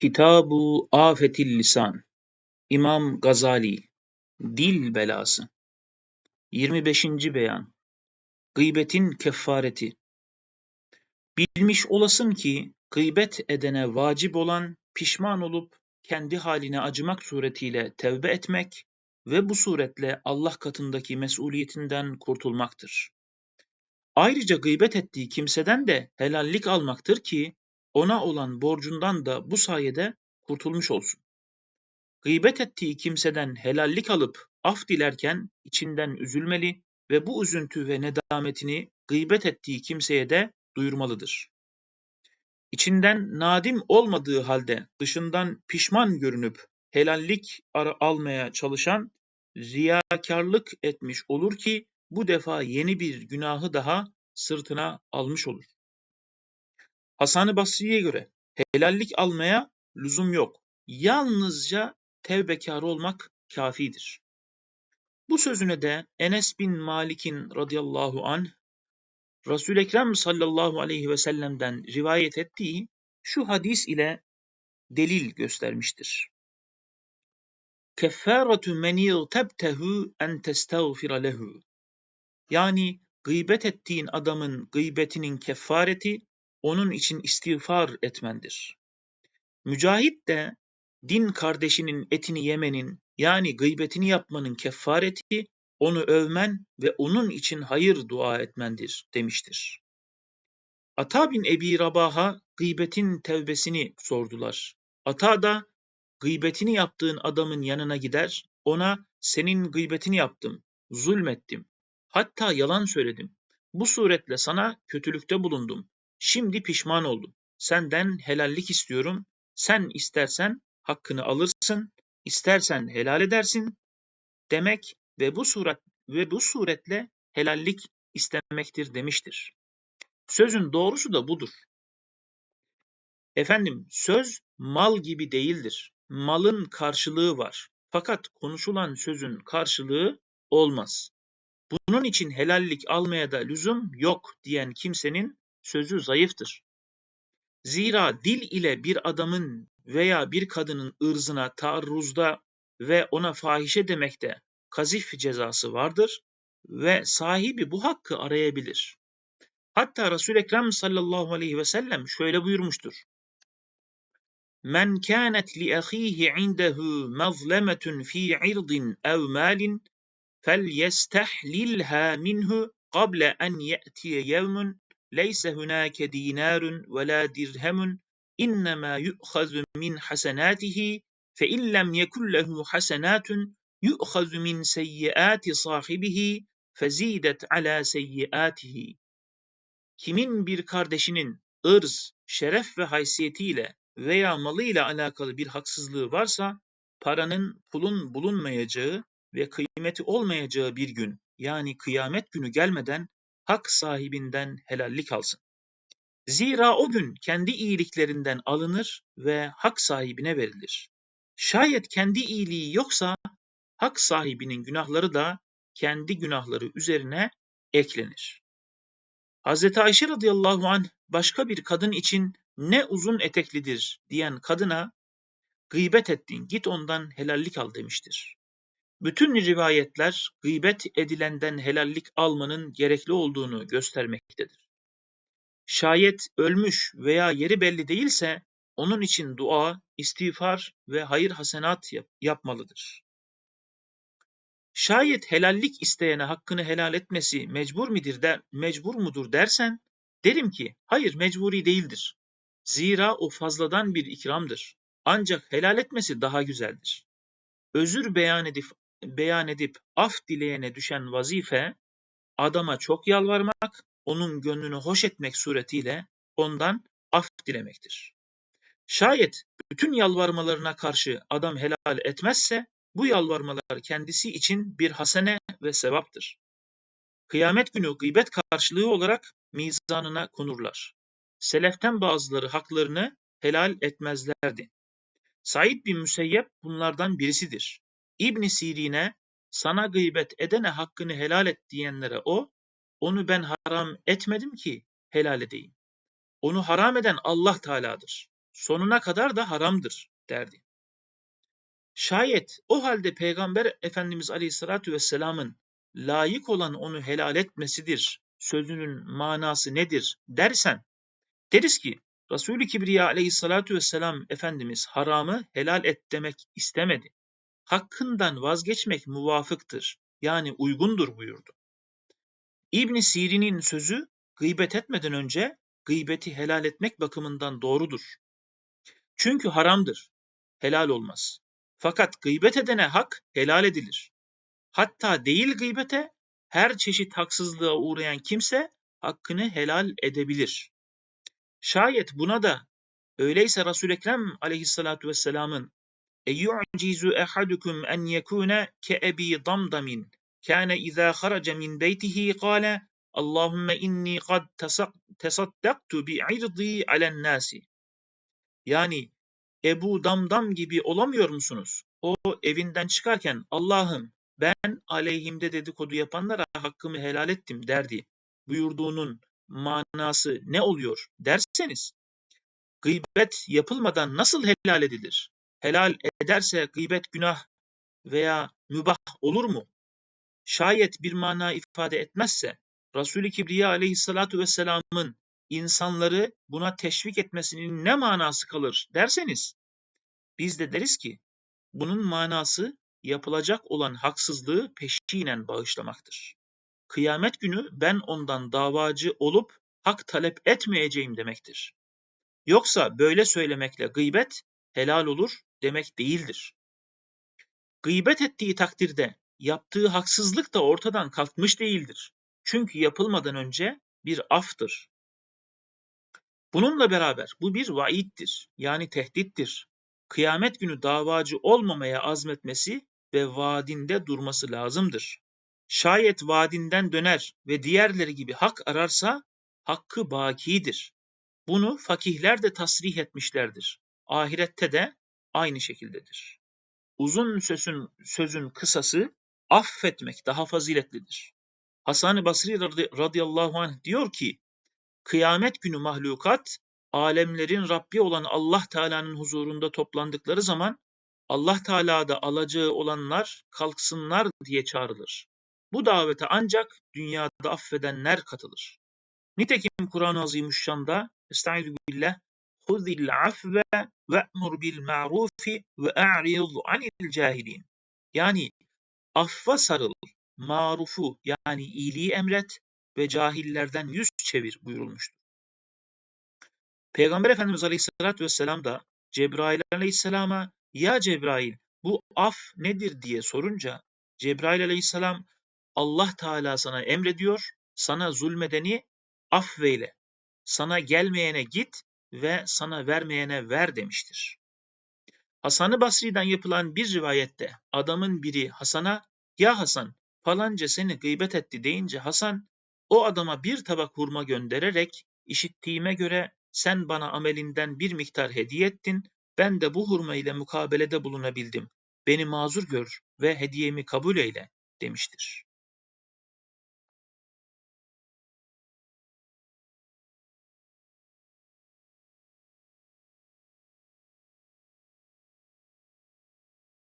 Kitabu Afetil Lisan İmam Gazali Dil Belası 25. Beyan Gıybetin Keffareti Bilmiş olasın ki gıybet edene vacip olan pişman olup kendi haline acımak suretiyle tevbe etmek ve bu suretle Allah katındaki mesuliyetinden kurtulmaktır. Ayrıca gıybet ettiği kimseden de helallik almaktır ki ona olan borcundan da bu sayede kurtulmuş olsun. Gıybet ettiği kimseden helallik alıp af dilerken içinden üzülmeli ve bu üzüntü ve nedametini gıybet ettiği kimseye de duyurmalıdır. İçinden nadim olmadığı halde dışından pişman görünüp helallik almaya çalışan ziyakarlık etmiş olur ki bu defa yeni bir günahı daha sırtına almış olur. Hasan-ı Basri'ye göre helallik almaya lüzum yok. Yalnızca tevbekar olmak kafidir. Bu sözüne de Enes bin Malik'in radıyallahu anh Resul-i Ekrem sallallahu aleyhi ve sellem'den rivayet ettiği şu hadis ile delil göstermiştir. Keffaratu men irtebtehu en testağfira lehu. Yani gıybet ettiğin adamın gıybetinin kefareti onun için istiğfar etmendir. Mücahit de din kardeşinin etini yemenin yani gıybetini yapmanın kefareti onu övmen ve onun için hayır dua etmendir demiştir. Ata bin Ebi Rabah'a gıybetin tevbesini sordular. Ata da gıybetini yaptığın adamın yanına gider, ona senin gıybetini yaptım, zulmettim, hatta yalan söyledim. Bu suretle sana kötülükte bulundum. Şimdi pişman oldum. Senden helallik istiyorum. Sen istersen hakkını alırsın, istersen helal edersin demek ve bu suret ve bu suretle helallik istemektir demiştir. Sözün doğrusu da budur. Efendim söz mal gibi değildir. Malın karşılığı var. Fakat konuşulan sözün karşılığı olmaz. Bunun için helallik almaya da lüzum yok diyen kimsenin sözü zayıftır. Zira dil ile bir adamın veya bir kadının ırzına taarruzda ve ona fahişe demekte kazif cezası vardır ve sahibi bu hakkı arayabilir. Hatta Resul-i Ekrem sallallahu aleyhi ve sellem şöyle buyurmuştur. Men kânet li ahihi indehu mazlemetun fi irdin ev malin فَلْيَسْتَحْلِلْهَا مِنْهُ قَبْلَ أَنْ يَأْتِيَ يَوْمٌ leyse hunake dinarun ve la dirhemun innema yu'hazu min hasenatihi fe illem yekun lehu hasenatun yu'hazu min seyyiati sahibihi fezidet ala seyyiatihi. Kimin bir kardeşinin ırz, şeref ve haysiyetiyle veya malıyla alakalı bir haksızlığı varsa, paranın, pulun bulunmayacağı ve kıymeti olmayacağı bir gün yani kıyamet günü gelmeden hak sahibinden helallik alsın. Zira o gün kendi iyiliklerinden alınır ve hak sahibine verilir. Şayet kendi iyiliği yoksa hak sahibinin günahları da kendi günahları üzerine eklenir. Hz. Ayşe radıyallahu anh başka bir kadın için ne uzun eteklidir diyen kadına gıybet ettin git ondan helallik al demiştir. Bütün rivayetler gıybet edilenden helallik almanın gerekli olduğunu göstermektedir. Şayet ölmüş veya yeri belli değilse onun için dua, istiğfar ve hayır hasenat yap yapmalıdır. Şayet helallik isteyene hakkını helal etmesi mecbur midir der, mecbur mudur dersen derim ki hayır mecburi değildir. Zira o fazladan bir ikramdır. Ancak helal etmesi daha güzeldir. Özür beyan edip beyan edip af dileyene düşen vazife, adama çok yalvarmak, onun gönlünü hoş etmek suretiyle ondan af dilemektir. Şayet bütün yalvarmalarına karşı adam helal etmezse, bu yalvarmalar kendisi için bir hasene ve sevaptır. Kıyamet günü gıybet karşılığı olarak mizanına konurlar. Seleften bazıları haklarını helal etmezlerdi. Said bin Müseyyep bunlardan birisidir. İbn Sirin'e sana gıybet edene hakkını helal et diyenlere o, onu ben haram etmedim ki helal edeyim. Onu haram eden Allah Teala'dır. sonuna kadar da haramdır derdi. Şayet o halde Peygamber Efendimiz Aleyhisselatü Vesselam'ın layık olan onu helal etmesidir, sözünün manası nedir dersen, deriz ki Resulü Kibriya Aleyhisselatü Vesselam Efendimiz haramı helal et demek istemedi. Hakkından vazgeçmek muvafıktır, yani uygundur buyurdu. İbn Sirin'in sözü gıybet etmeden önce gıybeti helal etmek bakımından doğrudur. Çünkü haramdır, helal olmaz. Fakat gıybet edene hak helal edilir. Hatta değil gıybete, her çeşit haksızlığa uğrayan kimse hakkını helal edebilir. Şayet buna da öyleyse Resul-i Ekrem aleyhissalatu vesselamın اَيُعْجِزُ اَحَدُكُمْ اَنْ يَكُونَ كَأَب۪ي ضَمْضَمٍ كَانَ اِذَا خَرَجَ مِنْ بَيْتِهِ قَالَ اللّٰهُمَّ اِنِّي قَدْ تَصَدَّقْتُ بِعِرْضِي عَلَى النَّاسِ Yani Ebu Damdam gibi olamıyor musunuz? O evinden çıkarken Allah'ım ben aleyhimde dedikodu yapanlara hakkımı helal ettim derdi. Buyurduğunun manası ne oluyor derseniz gıybet yapılmadan nasıl helal edilir? Helal ederse gıybet günah veya mübah olur mu? Şayet bir mana ifade etmezse Resulü Kibriya aleyhissalatu vesselamın insanları buna teşvik etmesinin ne manası kalır derseniz biz de deriz ki bunun manası yapılacak olan haksızlığı peşinen bağışlamaktır. Kıyamet günü ben ondan davacı olup hak talep etmeyeceğim demektir. Yoksa böyle söylemekle gıybet helal olur demek değildir. Gıybet ettiği takdirde yaptığı haksızlık da ortadan kalkmış değildir. Çünkü yapılmadan önce bir aftır. Bununla beraber bu bir vaiddir yani tehdittir. Kıyamet günü davacı olmamaya azmetmesi ve vaadinde durması lazımdır. Şayet vaadinden döner ve diğerleri gibi hak ararsa hakkı bakidir. Bunu fakihler de tasrih etmişlerdir. Ahirette de aynı şekildedir. Uzun sözün, sözün kısası affetmek daha faziletlidir. Hasan-ı Basri radıyallahu anh diyor ki, kıyamet günü mahlukat, alemlerin Rabbi olan Allah Teala'nın huzurunda toplandıkları zaman, Allah Teala'da alacağı olanlar kalksınlar diye çağrılır. Bu davete ancak dünyada affedenler katılır. Nitekim Kur'an-ı Azimüşşan'da Estaizu billah Huzil afve ve'mur bil ma'rufi ve a'rid anil cahilin. Yani affa sarıl, marufu yani iyiliği emret ve cahillerden yüz çevir buyurulmuştur. Peygamber Efendimiz Aleyhisselatü Vesselam da Cebrail Aleyhisselam'a ya Cebrail bu af nedir diye sorunca Cebrail Aleyhisselam Allah Teala sana emrediyor, sana zulmedeni affeyle, sana gelmeyene git ve sana vermeyene ver demiştir. Hasan-ı Basri'den yapılan bir rivayette adamın biri Hasan'a ya Hasan falanca seni gıybet etti deyince Hasan o adama bir tabak hurma göndererek işittiğime göre sen bana amelinden bir miktar hediye ettin, ben de bu hurma ile mukabelede bulunabildim. Beni mazur gör ve hediyemi kabul eyle demiştir.